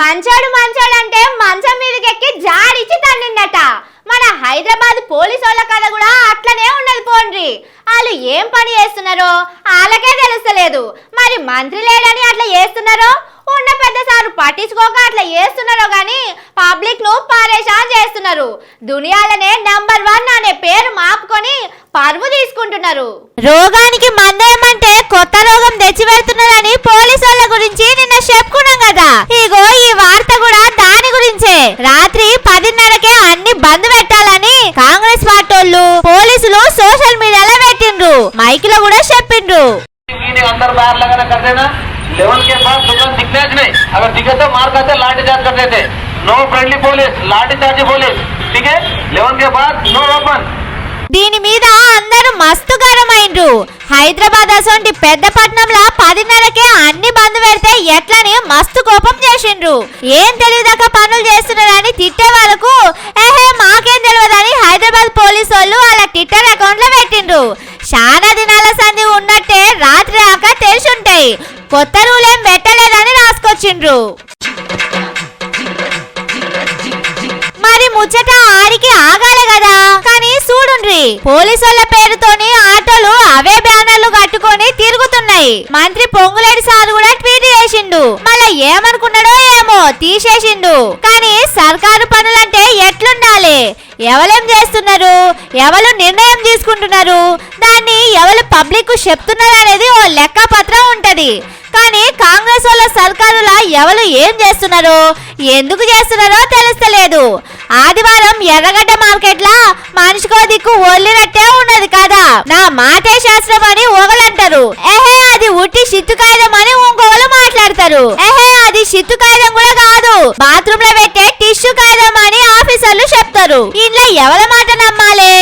మంచోడు మంచోడు అంటే మంచం మీదకి ఎక్కి జాడిచ్చి తన్నిందట. మన హైదరాబాద్ పోలీసు వాళ్ళ కథ కూడా అట్లనే ఉన్నది పోండ్రి. వాళ్ళు ఏం పని చేస్తున్నారో వాళ్ళకే తెలుస్తలేదు. మరి మంత్రి లేడని అట్లా చేస్తున్నారో? ఉన్న పెద్ద సారు పట్టించుకోక అట్లా చేస్తున్నారో కానీ పబ్లిక్ను పరేషాన్ చేస్తున్నారు. దునియాలనే నంబర్ వన్ అనే పేరు మాపుకొని పరువు తీసుకుంటున్నారు. రోగానికి మందేమంటే కొత్త రోగం తెచ్చిపెడుతున్నారని పోలీసు వాళ్ళ గురించి నిన్న చెప్పుకున్నాం కదా. ఇగో ఈ వార్త కూడా దాని గురించే రాత్రి పదిన్నరకే అన్ని బంద్ పెట్టాలని కాంగ్రెస్ పార్టోళ్ళు పోలీసులు సోషల్ మీడియాలో పెట్టిండ్రు మైక్ లో కూడా చెప్పిండ్రు कीने अंदर बाहर लगाना करते ना लेवल के बाद दुकान दिखने च नहीं अगर दिखे तो मार करते लाठी चार्ज करते थे no friendly police lathi charge police ठीक है लेवल के बाद नो ओपन దీని మీద అందరూ మస్తు గరమైండ్రు హైదరాబాద్ అసొంటి పెద్ద పట్నంలో పదిన్నరకే అన్ని బంద్ పెడితే ఎట్లని మస్తు కోపం చేసిండ్రు ఏం తెలియదాక పనులు చేస్తున్నారని తిట్టే వాళ్ళకు ఏహే మాకేం తెలియదని హైదరాబాద్ పోలీసు వాళ్ళు వాళ్ళ ట్విట్టర్ అకౌంట్లో పెట్టిండ్రు. చాలా దినాల సంధి ఉన్నట్టే రాత్రి దాకా తెలిసి ఉంటాయి. కొత్త రూల్ ఏం పెట్టలేదని రాసుకొచ్చిండ్రు. మరి ముచ్చట ఆడికి ఆగాలి కదా? కానీ చూడుండ్రి పోలీసుల పేరుతోని ఆటోలు అవే తిరుగుతున్నాయి మంత్రి పొంగులేడి సార్ కూడా ట్వీట్ చేసిండు. మళ్ళా ఏమనుకున్నాడో ఏమో తీసేసిండు. కానీ సర్కారు పనులంటే ఎట్లుండాలి? ఎవలేం చేస్తున్నారు? ఎవరు నిర్ణయం తీసుకుంటున్నారు? దాన్ని ఎవరు పబ్లిక్ చెప్తున్నారు అనేది ఓ లెక్క పత్రం ఉంటది. కానీ కాంగ్రెస్ వాళ్ళ సర్కారులా ఎవరు ఏం చేస్తున్నారో ఎందుకు చేస్తున్నారో తెలుస్తలేదు. ఆదివారం ఎర్రగడ్డ మార్కెట్లా మనిషికో దిక్కు ఒళ్ళినట్టే ఉన్నది కదా? నా మాటే శాస్త్రం అని ఒకలంటారు ఏ ఉట్టి సిత్తు కాగితం అని ఇంకొకరు మాట్లాడతారు. ఏహే అది సిత్తు కాగితం కూడా కాదు. బాత్రూమ్లో పెట్టే టిష్యూ కాగితం అని ఆఫీసర్లు చెప్తారు. ఇంట్లో ఎవరి మాట నమ్మాలి?